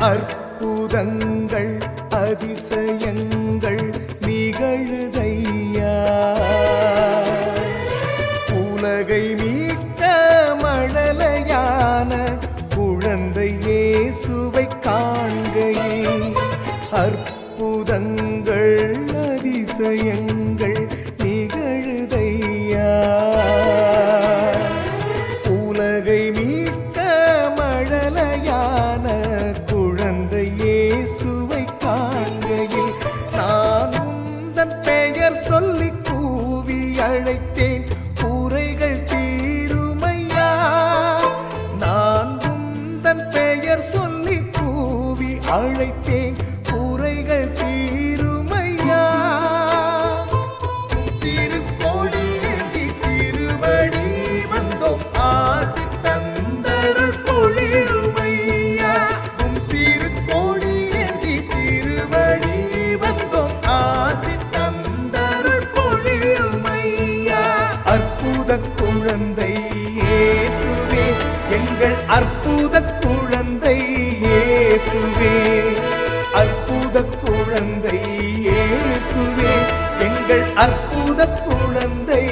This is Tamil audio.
அற்புதங்கள் அதிசயங்கள் நிகழுதையா? உலகை மீட்ட மழலையான குழந்தை இயேசுவை காண்கையே. அற்புதங்கள் அதிசயங்கள் நிகழுதையா? உலகை கூவி அழைத்தேன் குறைகள் தீருமையா? நான் உந்தன் பெயர் சொல்லி கூவி அழைத்தேன். எங்கள் அற்புத குழந்தை இயேசுவே. அற்புத குழந்தை இயேசுவே. எங்கள் அற்புத குழந்தை